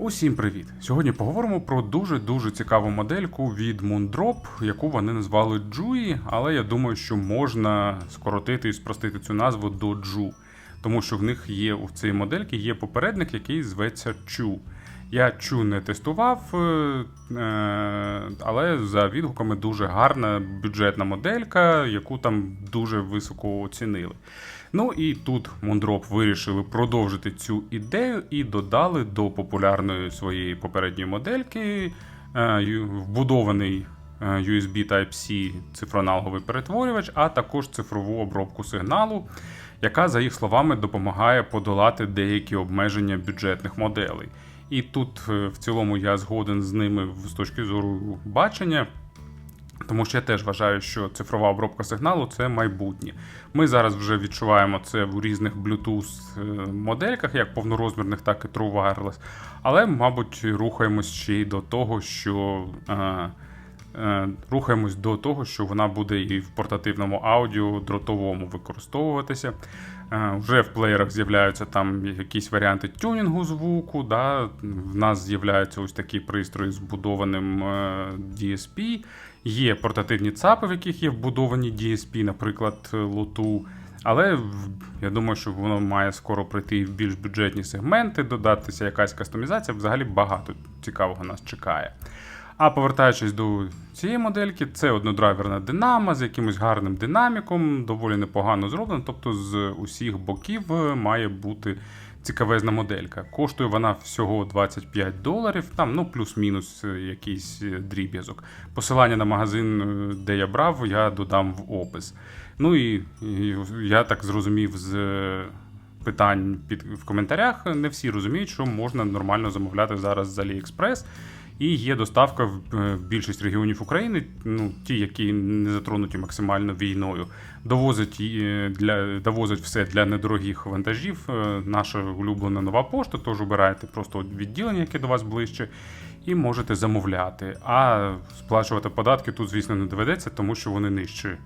Усім привіт! Сьогодні поговоримо про дуже-дуже цікаву модельку від Moondrop, яку вони назвали Jui, але я думаю, що можна скоротити і спростити цю назву до Ju, тому що в них є у цієї модельки є попередник, який зветься Chu. Я Chu не тестував, е, е, але за відгуками дуже гарна бюджетна моделька, яку там дуже високо оцінили. Ну і тут Moondrop вирішили продовжити цю ідею і додали до популярної своєї попередньої модельки е, вбудований е, USB Type-C цифроаналоговий перетворювач, а також цифрову обробку сигналу, яка, за їх словами, допомагає подолати деякі обмеження бюджетних моделей. І тут е, в цілому я згоден з ними з точки зору бачення. Тому що я теж вважаю, що цифрова обробка сигналу це майбутнє. Ми зараз вже відчуваємо це в різних Bluetooth е, модельках, як повнорозмірних, так і True Wireless. Але, мабуть, рухаємось ще й до того, що. Е, е, Рухаємось до того, що вона буде і в портативному аудіо дротовому використовуватися. Е, Вже в плеєрах з'являються там якісь варіанти тюнінгу звуку. Да? В нас з'являються ось такі пристрої з вбудованим е, DSP. Є портативні ЦАПи, в яких є вбудовані DSP, наприклад, лоту. Але я думаю, що воно має скоро прийти в більш бюджетні сегменти, додатися якась кастомізація. Взагалі багато цікавого нас чекає. А повертаючись до цієї модельки, це однодрайверна динамо з якимось гарним динаміком, доволі непогано зроблено. Тобто з усіх боків е, має бути цікавезна моделька. Коштує вона всього 25 доларів, там ну плюс-мінус е, якийсь е, дріб'язок. Посилання на магазин, е, де я брав, я додам в опис. Ну і, я так зрозумів з питань під в коментарях. Не всі розуміють, що можна нормально замовляти зараз з AliExpress. І є доставка в, е, в більшість регіонів України, ну ті, які не затронуті максимально війною. Довозить е, для довозить все для недорогих вантажів. е, Наша улюблена нова пошта. Тож обираєте просто відділення, яке до вас ближче, і можете замовляти. А сплачувати податки тут, звісно, не доведеться, тому що вони нижче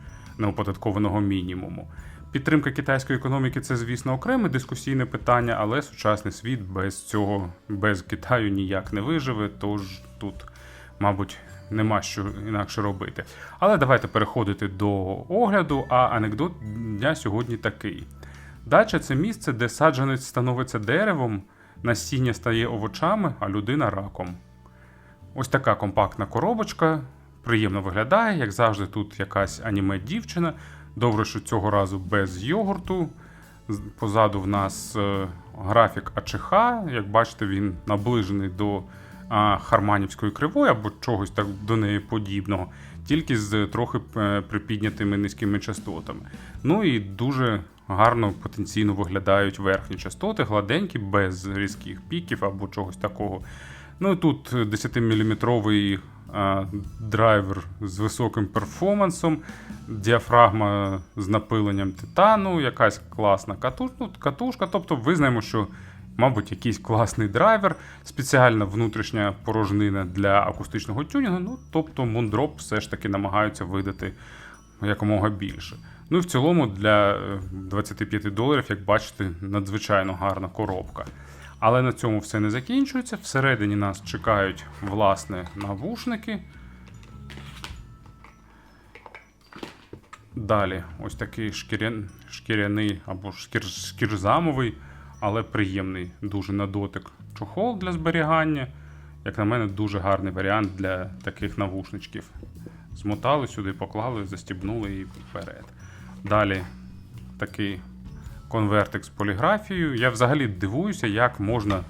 неоподаткованого мінімуму. Підтримка китайської економіки це, звісно, окреме дискусійне питання, але сучасний світ без цього, без Китаю ніяк не виживе, тож тут, мабуть, нема що інакше робити. Але давайте переходити до огляду, а анекдот дня сьогодні такий: дача це місце, де саджанець становиться деревом, насіння стає овочами, а людина раком. Ось така компактна коробочка. Приємно виглядає, як завжди, тут якась аніме дівчина. Добре, що цього разу без йогурту. Позаду в нас е, графік АЧХ. Як бачите, він наближений до Харманівської кривої або чогось так до неї подібного, тільки з трохи е, припіднятими низькими частотами. Ну і дуже гарно потенційно виглядають верхні частоти, гладенькі, без різких піків або чогось такого. Ну і тут 10-мм драйвер з високим перформансом, діафрагма з напиленням титану, якась класна ну, катушка. Тобто визнаємо, що, мабуть, якийсь класний драйвер, спеціальна внутрішня порожнина для акустичного тюнінгу. Ну, тобто Moondrop все ж таки намагаються видати якомога більше. Ну і в цілому для е, 25 доларів, як бачите, надзвичайно гарна коробка. Але на цьому все не закінчується. Всередині нас чекають власне навушники. Далі ось такий шкірян, шкіряний або шкір, шкірзамовий, але приємний дуже на дотик чохол для зберігання. Як на мене, дуже гарний варіант для таких навушничків. Змотали сюди, поклали, застібнули і вперед. Далі такий конвертик з поліграфією. Я взагалі дивуюся, як можна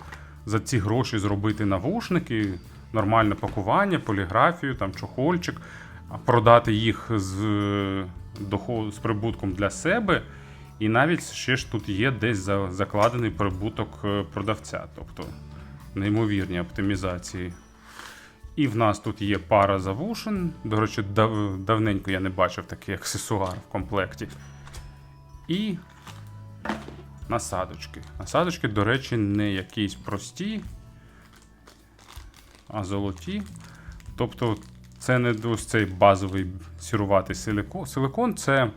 за ці гроші зробити навушники, нормальне пакування, поліграфію, там чохольчик, продати їх з, е, з прибутком для себе. І навіть ще ж тут є десь за- закладений прибуток е, продавця, тобто неймовірні оптимізації. І в нас тут є пара завушин. До речі, дав, давненько я не бачив такий аксесуар в комплекті. І насадочки. Насадочки, до речі, не якісь прості, а золоті. Тобто, це не ось цей базовий сіруватий силикон, це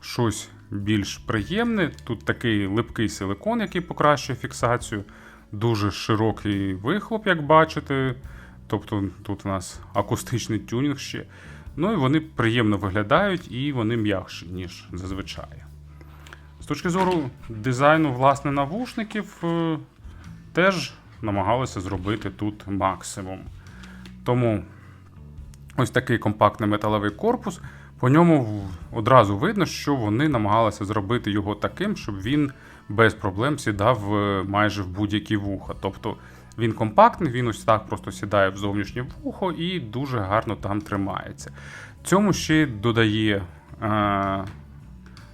щось більш приємне. Тут такий липкий силикон, який покращує фіксацію. дуже широкий вихлоп, як бачите. Тобто тут у нас акустичний тюнінг ще. Ну і вони приємно виглядають і вони м'якші, ніж зазвичай. З точки зору дизайну власне навушників, е, теж намагалися зробити тут максимум. Тому ось такий компактний металевий корпус. По ньому одразу видно, що вони намагалися зробити його таким, щоб він без проблем сідав е, майже в будь-які вуха. Тобто він компактний, він ось так просто сідає в зовнішнє вухо і дуже гарно там тримається. Цьому ще додає е,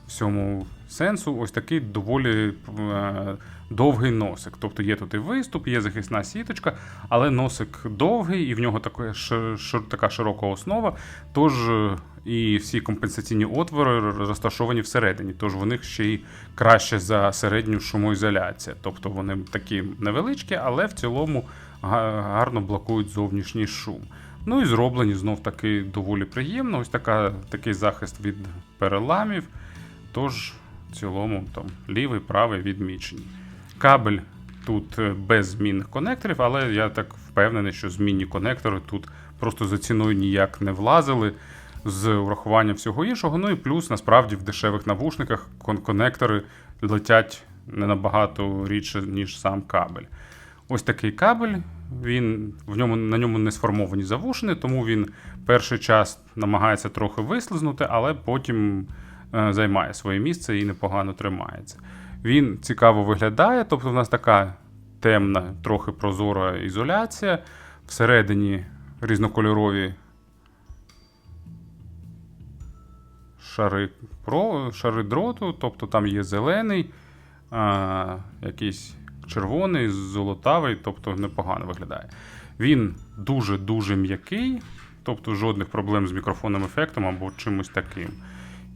всьому сенсу ось такий доволі е, довгий носик. Тобто є тут і виступ, є захисна сіточка, але носик довгий, і в нього ш- така широка основа. Тож е, і всі компенсаційні отвори розташовані всередині, тож в них ще й краще за середню шумоізоляція. Тобто вони такі невеличкі, але в цілому гарно блокують зовнішній шум. Ну і зроблені знов таки доволі приємно. Ось така, такий захист від переламів. Тож, в цілому, там лівий, правий відмічені. Кабель тут е, без змінних конекторів, але я так впевнений, що змінні конектори тут просто за ціною ніяк не влазили з урахуванням всього іншого. Ну і плюс, насправді, в дешевих навушниках кон- конектори летять не набагато рідше, ніж сам кабель. Ось такий кабель. Він в ньому на ньому не сформовані завушини, тому він перший час намагається трохи вислизнути, але потім займає своє місце і непогано тримається. Він цікаво виглядає, тобто в нас така темна, трохи прозора ізоляція. Всередині різнокольорові шари, про, шари дроту, тобто там є зелений, а, якийсь червоний, золотавий, тобто непогано виглядає. Він дуже-дуже м'який, тобто жодних проблем з мікрофонним ефектом або чимось таким.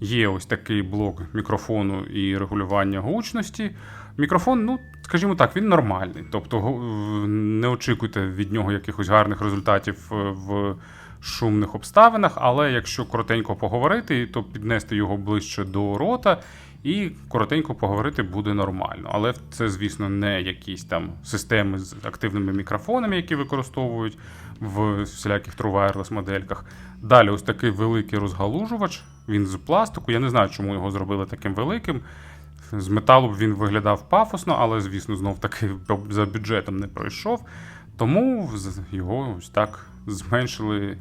Є ось такий блок мікрофону і регулювання гучності. Мікрофон, ну, скажімо так, він нормальний. Тобто не очікуйте від нього якихось гарних результатів е, в шумних обставинах, але якщо коротенько поговорити, то піднести його ближче до рота і коротенько поговорити буде нормально. Але це, звісно, не якісь там системи з активними мікрофонами, які використовують в всіляких True Wireless модельках. Далі ось такий великий розгалужувач. Він з пластику. Я не знаю, чому його зробили таким великим. З металу б він виглядав пафосно, але, звісно, знов таки за бюджетом не пройшов. Тому його ось так зменшили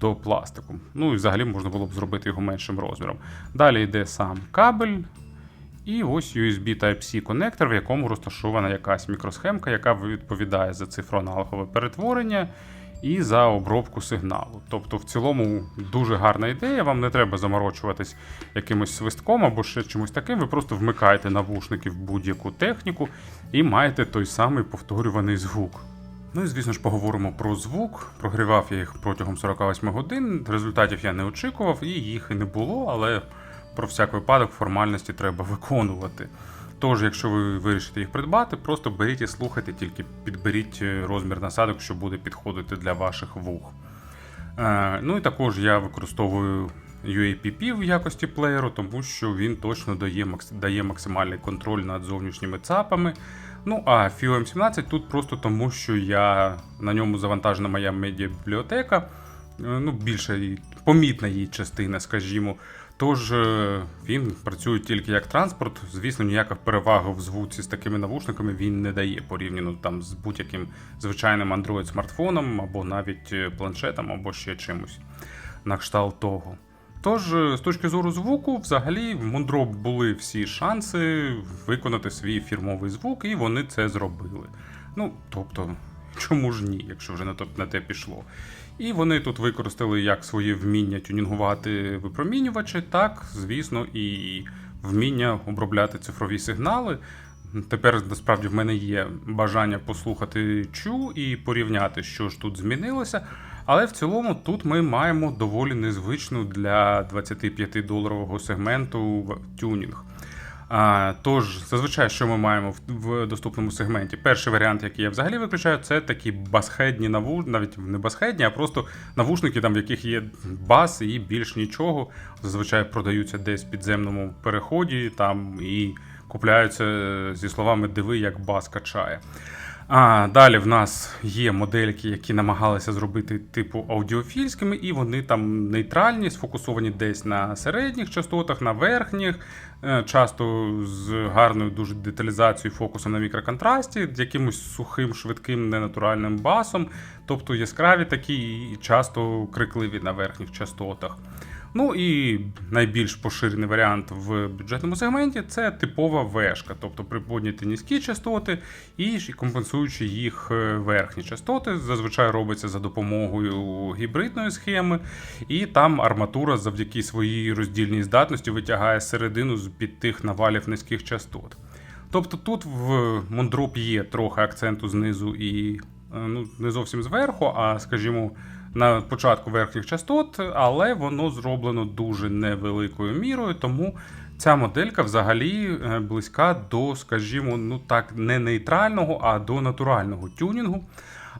до пластику. Ну і взагалі можна було б зробити його меншим розміром. Далі йде сам кабель. І ось USB Type-C конектор, в якому розташована якась мікросхемка, яка відповідає за цифроаналогове перетворення і за обробку сигналу. Тобто, в цілому дуже гарна ідея. Вам не треба заморочуватись якимось свистком або ще чимось таким. Ви просто вмикаєте навушники в будь-яку техніку і маєте той самий повторюваний звук. Ну і звісно ж поговоримо про звук. Прогрівав я їх протягом 48 годин. Результатів я не очікував, і їх і не було, але про всяк випадок формальності треба виконувати. Тож, якщо ви вирішите їх придбати, просто беріть і слухайте, тільки підберіть е, розмір насадок, що буде підходити для ваших вух. Е, ну і також я використовую UAPP в якості плеєру, тому що він точно дає, дає максимальний контроль над зовнішніми цапами. Ну а FIO M17 тут просто тому, що я на ньому завантажена моя медіабібліотека, е, ну більша її- помітна її частина, скажімо. Тож е, він працює тільки як транспорт. Звісно, ніяка перевага в звуці з такими навушниками він не дає порівняно там з будь-яким звичайним Android смартфоном або навіть е, планшетом, або ще чимось на кшталт того. Тож, е, з точки зору звуку, взагалі в Moondrop були всі шанси виконати свій фірмовий звук, і вони це зробили. Ну, тобто, чому ж ні, якщо вже на те пішло. І вони тут використали як свої вміння тюнінгувати випромінювачі, так, звісно, і вміння обробляти цифрові сигнали. Тепер насправді в мене є бажання послухати чу і порівняти, що ж тут змінилося. Але в цілому тут ми маємо доволі незвичну для 25-доларового сегменту тюнінг. А, тож, зазвичай, що ми маємо в, доступному сегменті? Перший варіант, який я взагалі виключаю, це такі басхедні навушники, навіть не басхедні, а просто навушники, там, в яких є бас і більш нічого. Зазвичай продаються десь в підземному переході там і купляються е, зі словами диви, як бас качає. А далі в нас є модельки, які намагалися зробити типу аудіофільськими, і вони там нейтральні, сфокусовані десь на середніх частотах, на верхніх, е, часто з гарною дуже деталізацією фокусом на мікроконтрасті, якимось сухим, швидким, ненатуральним басом, тобто яскраві такі і часто крикливі на верхніх частотах. Ну і найбільш поширений варіант в бюджетному сегменті це типова вешка, тобто приподняті низькі частоти і компенсуючи їх е, верхні частоти. Зазвичай робиться за допомогою гібридної схеми, і там арматура завдяки своїй роздільній здатності витягає середину з під тих навалів низьких частот. Тобто тут в Moondrop є трохи акценту знизу і е, ну, не зовсім зверху, а скажімо на початку верхніх частот, але воно зроблено дуже невеликою мірою, тому ця моделька взагалі е, близька до, скажімо, ну так, не нейтрального, а до натурального тюнінгу.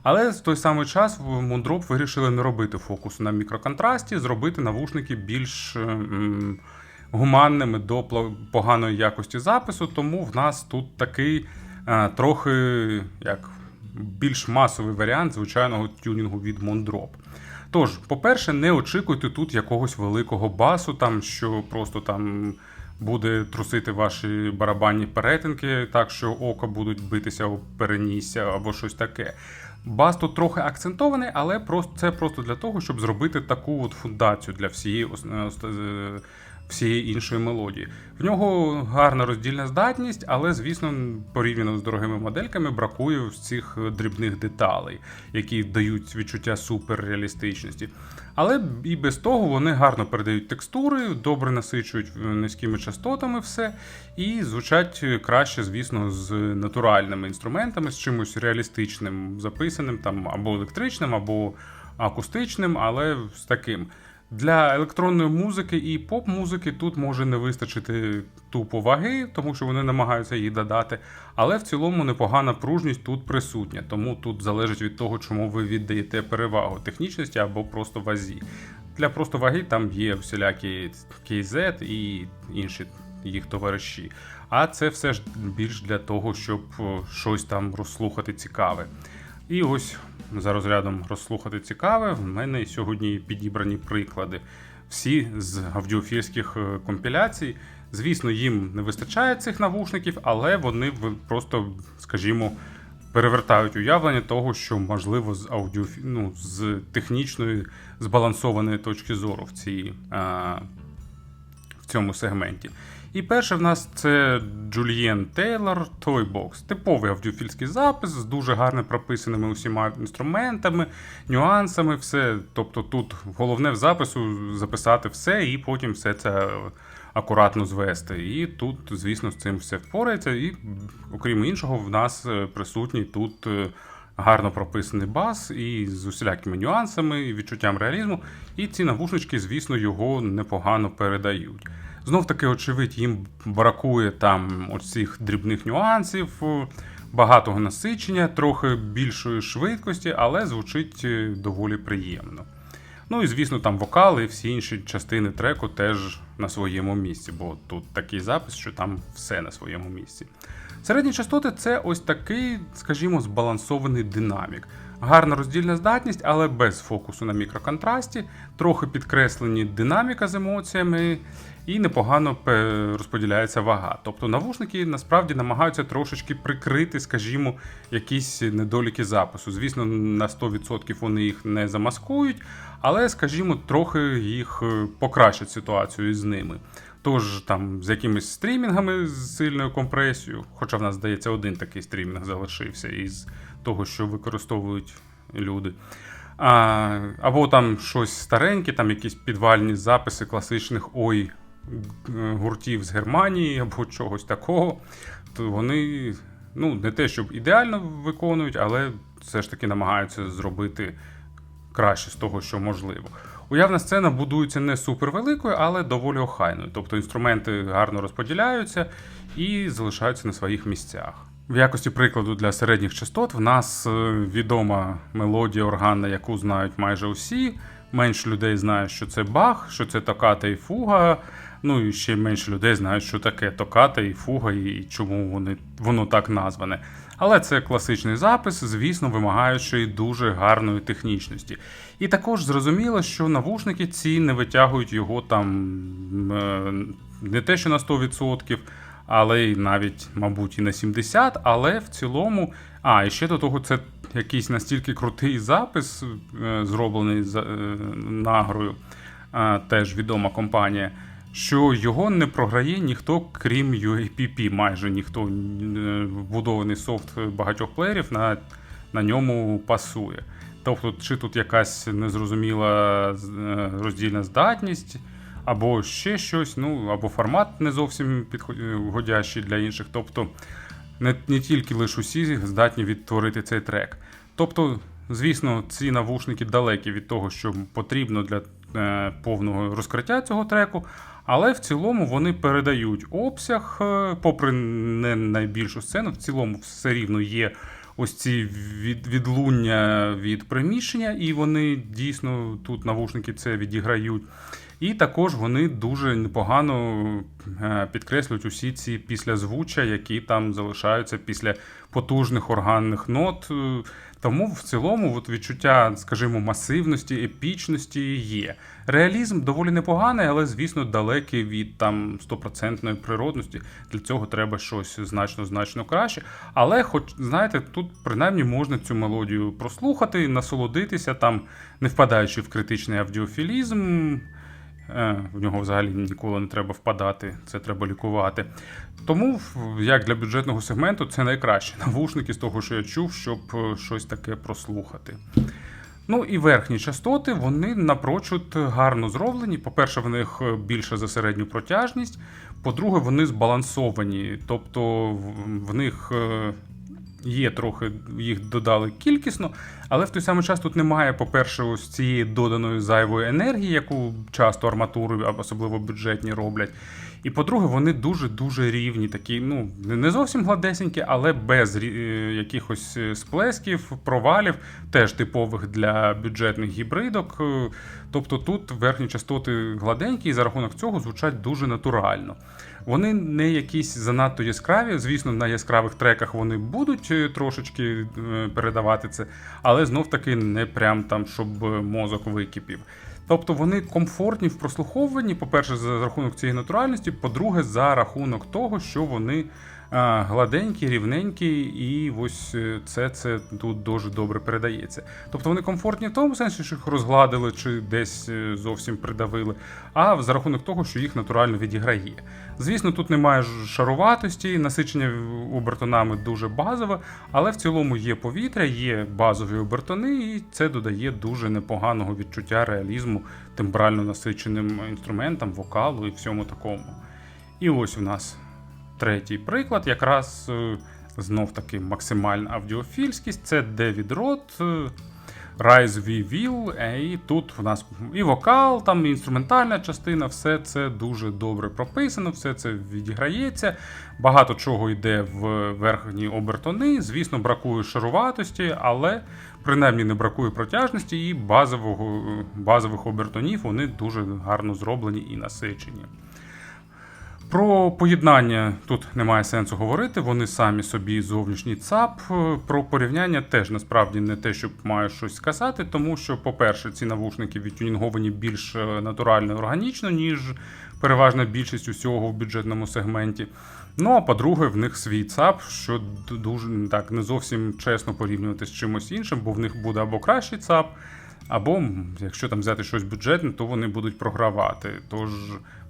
Але в той самий час в Moondrop вирішили не робити фокус на мікроконтрасті, зробити навушники більш м, гуманними до поганої якості запису, тому в нас тут такий а, е, трохи як більш масовий варіант звичайного тюнінгу від Moondrop. Тож, по-перше, не очікуйте тут якогось великого басу, там що просто там буде трусити ваші барабанні перетинки, так що ока будуть битися у перенісся або щось таке. Бас тут трохи акцентований, але просто це просто для того, щоб зробити таку от фундацію для всієї всієї іншої мелодії. В нього гарна роздільна здатність, але, звісно, порівняно з дорогими модельками, бракує цих дрібних деталей, які дають відчуття суперреалістичності. Але і без того вони гарно передають текстури, добре насичують низькими частотами все, і звучать краще, звісно, з натуральними інструментами, з чимось реалістичним, записаним там або електричним, або акустичним, але з таким. Для електронної музики і поп-музики тут може не вистачити тупо ваги, тому що вони намагаються її додати. Але в цілому непогана пружність тут присутня, тому тут залежить від того, чому ви віддаєте перевагу технічності або просто вазі. Для просто ваги там є всілякі KZ і інші їх товариші. А це все ж більш для того, щоб щось там розслухати цікаве. І ось за розрядом розслухати цікаве. В мене сьогодні підібрані приклади. Всі з аудіофільських е, компіляцій. Звісно, їм не вистачає цих навушників, але вони просто, скажімо, перевертають уявлення того, що можливо з аудіофі... ну, з технічної збалансованої точки зору в цій, а, в цьому сегменті. І перше в нас це Julian Taylor Toybox. Типовий аудіофільський запис з дуже гарно прописаними усіма інструментами, нюансами, все. Тобто тут головне в запису записати все і потім все це акуратно звести. І тут, звісно, з цим все впорається. І, окрім іншого, в нас е, присутній тут. Е, гарно прописаний бас і з усілякими нюансами і відчуттям реалізму. І ці навушнички, звісно, його непогано передають. Знов таки, очевидь, їм бракує там оцих дрібних нюансів, багатого насичення, трохи більшої швидкості, але звучить е, доволі приємно. Ну і звісно, там вокали і всі інші частини треку теж на своєму місці, бо тут такий запис, що там все на своєму місці. Середні частоти це ось такий, скажімо, збалансований динамік. Гарна роздільна здатність, але без фокусу на мікроконтрасті, трохи підкреслені динаміка з емоціями і непогано розподіляється вага. Тобто навушники насправді намагаються трошечки прикрити, скажімо, якісь недоліки запису. Звісно, на 100% вони їх не замаскують, але, скажімо, трохи їх е, покращать ситуацію з ними. Тож там з якимись стрімінгами з сильною компресією, хоча в нас, здається, один такий стрімінг залишився із того, що використовують люди. А, Або там щось стареньке, там якісь підвальні записи класичних ой гуртів з Германії або чогось такого, то вони ну, не те, щоб ідеально виконують, але все ж таки намагаються зробити краще з того, що можливо. Уявна сцена будується не супервеликою, але доволі охайною. Тобто інструменти гарно розподіляються і залишаються на своїх місцях. В якості прикладу для середніх частот в нас е, відома мелодія органна, яку знають майже усі. Менш людей знає, що це бах, що це токата і фуга. Ну і ще менше людей знають, що таке токата і фуга, і чому вони, воно так назване. Але це класичний запис, звісно, вимагаючи дуже гарної технічності. І також зрозуміло, що навушники ці не витягують його там е, не те, що на 100%, але й навіть, мабуть, і на 70%, але в цілому. А, і ще до того, це якийсь настільки крутий запис, е, зроблений за е, нагрою, теж відома компанія, що його не програє ніхто, крім UAPP, майже ніхто е, вбудований софт багатьох плеєрів на, на ньому пасує. Тобто, чи тут якась незрозуміла е, роздільна здатність, або ще щось, ну, або формат не зовсім підходящий для інших. Тобто не, не тільки лише усі здатні відтворити цей трек. Тобто, звісно, ці навушники далекі від того, що потрібно для е, повного розкриття цього треку, але в цілому вони передають обсяг, е, попри не найбільшу сцену, в цілому все рівно є. Ось ці від, відлуння від приміщення, і вони дійсно тут навушники це відіграють. І також вони дуже непогано е, підкреслюють усі ці післязвуччя, які там залишаються після потужних органних нот. Тому в цілому от відчуття, скажімо, масивності, епічності є. Реалізм доволі непоганий, але, звісно, далекий від там стопроцентної природності. Для цього треба щось значно-значно краще. Але, хоч, знаєте, тут принаймні можна цю мелодію прослухати, насолодитися, там, не впадаючи в критичний аудіофілізм. Е, В нього взагалі ніколи не треба впадати, це треба лікувати. Тому, як для бюджетного сегменту, це найкращі навушники з того, що я чув, щоб е, щось таке прослухати. Ну і верхні частоти, вони напрочуд гарно зроблені. По-перше, в них більше за середню протяжність. По-друге, вони збалансовані, тобто в- них е, є трохи, їх додали кількісно, але в той самий час тут немає, по-перше, ось цієї доданої зайвої енергії, яку часто арматури, особливо бюджетні, роблять. І по-друге, вони дуже-дуже рівні, такі, ну, не- зовсім гладесенькі, але без е, якихось е, сплесків, провалів, теж типових для бюджетних гібридок. Е, Тобто тут верхні частоти гладенькі, і за рахунок цього звучать дуже натурально. Вони не якісь занадто яскраві. Звісно, на яскравих треках вони будуть трошечки передавати це, але знов таки не прям там, щоб мозок википів. Тобто вони комфортні в прослуховуванні, по-перше, за рахунок цієї натуральності, по-друге, за рахунок того, що вони а, гладенькі, рівненькі, і ось е, це, це тут дуже добре передається. Тобто вони комфортні в тому сенсі, що їх розгладили чи десь е, зовсім придавили, а за рахунок того, що їх натурально відіграє. Звісно, тут немає шаруватості, насичення обертонами дуже базове, але в цілому є повітря, є базові обертони, і це додає дуже непоганого відчуття реалізму тембрально насиченим інструментам, вокалу і всьому такому. І ось у нас третій приклад, якраз е, знов таки максимальна аудіофільськість. Це Девід Рот. е, Rise We Will, е, і тут у нас і вокал, там і інструментальна частина, все це дуже добре прописано, все це відіграється. Багато чого йде в верхні обертони. Звісно, бракує шаруватості, але принаймні не бракує протяжності і базового, базових обертонів. Вони дуже гарно зроблені і насичені. Про поєднання тут немає сенсу говорити. Вони самі собі зовнішній ЦАП. Е, Про порівняння теж насправді не те, щоб маю щось сказати, тому що, по-перше, ці навушники відтюнінговані більш е, натурально і органічно, ніж переважна більшість усього в бюджетному сегменті. Ну а по-друге, в них свій ЦАП, що дуже так не зовсім чесно порівнювати з чимось іншим, бо в них буде або кращий ЦАП, або якщо там взяти щось бюджетне, то вони будуть програвати. Тож,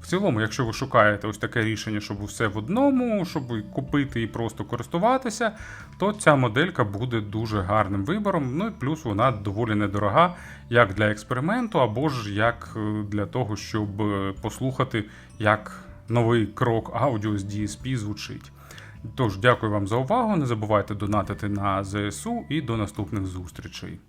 в цілому, якщо ви шукаєте ось таке рішення, щоб все в одному, щоб купити і просто користуватися, то ця моделька буде дуже гарним вибором. Ну і плюс вона доволі недорога, як для експерименту, або ж як е, для того, щоб е, послухати, як новий крок аудіо з DSP звучить. Тож, дякую вам за увагу. Не забувайте донатити на ЗСУ і до наступних зустрічей.